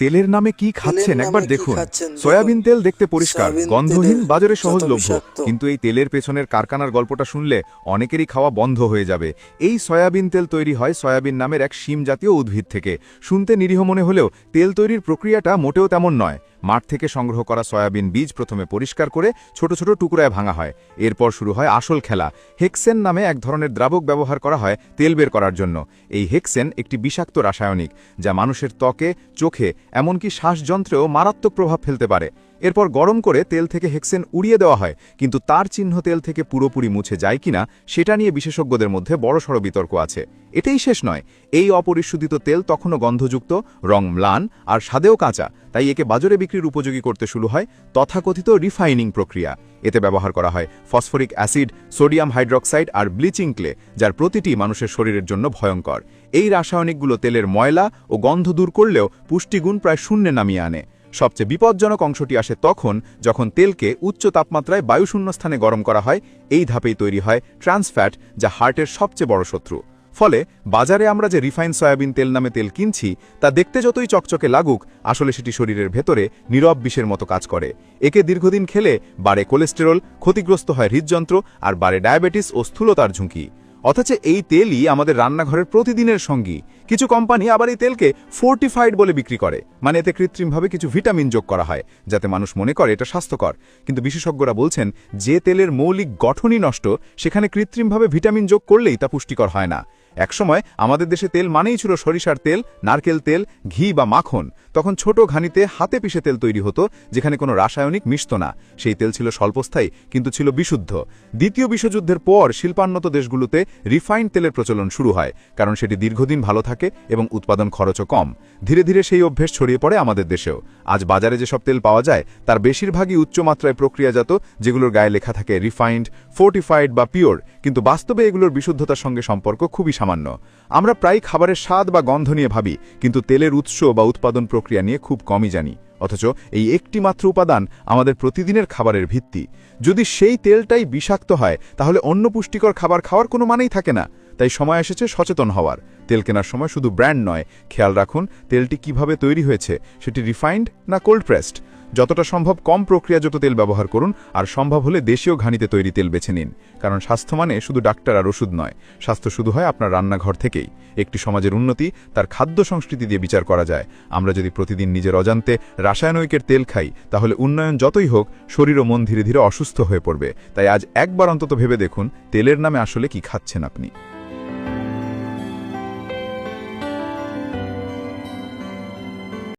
তেলের নামে কি খাচ্ছেন? একবার দেখুন। সয়াবিন তেল দেখতে পরিষ্কার গন্ধহীন বাজারে সহজলভ্য কিন্তু এই তেলের পেছনের কারখানার গল্পটা শুনলে অনেকেরই খাওয়া বন্ধ হয়ে যাবে। এই সয়াবিন তেল তৈরি হয় সয়াবিন নামের এক শিম জাতীয় উদ্ভিদ থেকে। শুনতে নিরীহ মনে হলেও তেল তৈরির প্রক্রিয়াটা মোটেও তেমন নয়। মাঠ থেকে সংগ্রহ করা সয়াবিন বীজ প্রথমে পরিষ্কার করে ছোট ছোট টুকরায় ভাঙা হয়। এরপর শুরু হয় আসল খেলা। হেক্সেন নামে এক ধরনের দ্রাবক ব্যবহার করা হয় তেল বের করার জন্য। এই হেক্সেন একটি বিষাক্ত রাসায়নিক, যা মানুষের ত্বকে, চোখে, এমনকি শ্বাসযন্ত্রেও মারাত্মক প্রভাব ফেলতে পারে। এরপর গরম করে তেল থেকে হেক্সেন উড়িয়ে দেওয়া হয়, কিন্তু তার চিহ্ন তেল থেকে পুরোপুরি মুছে যায় কিনা সেটা নিয়ে বিশেষজ্ঞদের মধ্যে বড়সড় বিতর্ক আছে। এটাই শেষ নয়, এই অপরিশোধিত তেল তখনও গন্ধযুক্ত, রং ম্লান আর স্বাদেও কাঁচা, তাই একে বাজারে বিক্রির উপযোগী করতে শুরু হয় তথাকথিত রিফাইনিং প্রক্রিয়া। এতে ব্যবহার করা হয় ফসফরিক অ্যাসিড, সোডিয়াম হাইড্রক্সাইড আর ব্লিচিং ক্লে, যার প্রতিটি মানুষের শরীরের জন্য ভয়ঙ্কর। এই রাসায়নিকগুলো তেলের ময়লা ও গন্ধ দূর করলেও পুষ্টিগুণ প্রায় শূন্যে নামিয়ে আনে। সবচেয়ে বিপজ্জনক অংশটি আসে তখন যখন তেলকে উচ্চ তাপমাত্রায় বায়ুশূন্য স্থানে গরম করা হয়। এই ধাপেই তৈরি হয় ট্রান্সফ্যাট যা হার্টের সবচেয়ে বড় শত্রু। ফলে বাজারে আমরা যে রিফাইন সয়াবিন তেল নামে তেল কিনছি, তা দেখতে যতই চকচকে লাগুক, আসলে সেটি শরীরের ভেতরে নীরব বিষের মতো কাজ করে। একে দীর্ঘদিন খেলে বাড়ে কোলেস্টেরল, ক্ষতিগ্রস্ত হয় হৃদযন্ত্র আর বাড়ে ডায়াবেটিস ও স্থূলতার ঝুঁকি। অথচ এই তেলই আমাদের রান্নাঘরের প্রতিদিনের সঙ্গী। কিছু কোম্পানি আবার এই তেলকে ফোর্টিফাইড বলে বিক্রি করে। মানে এতে কৃত্রিমভাবে কিছু ভিটামিন যোগ করা হয়, যাতে মানুষ মনে করে এটা স্বাস্থ্যকর। কিন্তু বিশেষজ্ঞরা বলছেন, যে তেলের মৌলিক গঠনই নষ্ট, সেখানে কৃত্রিমভাবে ভিটামিন যোগ করলেই তা পুষ্টিকর হয় না। একসময় আমাদের দেশে তেল মানেই ছিল সরিষার তেল, নারকেল তেল, ঘি বা মাখন। তখন ছোট ঘানিতে হাতে পিষে তেল তৈরি হতো, যেখানে কোনো রাসায়নিক মিশত না। সেই তেল ছিল স্বল্পস্থায়ী, কিন্তু ছিল বিশুদ্ধ। দ্বিতীয় বিশ্বযুদ্ধের পর শিল্পান্নত দেশগুলোতে রিফাইন্ড তেলের প্রচলন শুরু হয়, কারণ সেটি দীর্ঘদিন ভালো থাকে এবং উৎপাদন খরচও কম। ধীরে ধীরে সেই অভ্যেস ছড়িয়ে পড়ে আমাদের দেশেও। আজ বাজারে যেসব তেল পাওয়া যায়, তার বেশিরভাগই উচ্চমাত্রায় প্রক্রিয়াজাত, যেগুলোর গায়ে লেখা থাকে রিফাইন্ড, ফোর্টিফাইড বা পিওর। কিন্তু বাস্তবে এগুলোর বিশুদ্ধতার সঙ্গে সম্পর্ক খুবই সামান্য। আমরা প্রায় খাবারের স্বাদ বা গন্ধ নিয়ে ভাবি, কিন্তু তেলের উৎস বা উৎপাদন প্রক্রিয়া নিয়ে খুব কমই জানি। অথচ এই একটি মাত্র উপাদান আমাদের প্রতিদিনের খাবারের ভিত্তি। যদি সেই তেলটাই বিষাক্ত হয়, তাহলে অন্য পুষ্টিকর খাবার খাওয়ার কোনো মানেই থাকে না। তাই সময় এসেছে সচেতন হওয়ার। তেল কেনার সময় শুধু ব্র্যান্ড নয়। খেয়াল রাখুন, তেলটি কীভাবে তৈরি হয়েছে, সেটি রিফাইন্ড না কোল্ড প্রেসড? যতটা সম্ভব কম প্রক্রিয়াজাত তেল ব্যবহার করুন, আর সম্ভব হলে দেশীয় ঘানিতে তৈরি তেল বেছে নিন। কারণ স্বাস্থ্য মানে শুধু ডাক্তার আর ওষুধ নয়, স্বাস্থ্য শুধু হয় আপনার রান্নাঘর থেকেই। একটি সমাজের উন্নতি, তার খাদ্য সংস্কৃতি দিয়ে বিচার করা যায়। আমরা যদি প্রতিদিন নিজের অজান্তে রাসায়নিকের তেল খাই, তাহলে উন্নয়ন যতই হোক, শরীর ও মন ধীরে ধীরে অসুস্থ হয়ে পড়বে। তাই আজ একবার অন্তত ভেবে দেখুন, তেলের নামে আসলে কি খাচ্ছেন আপনি।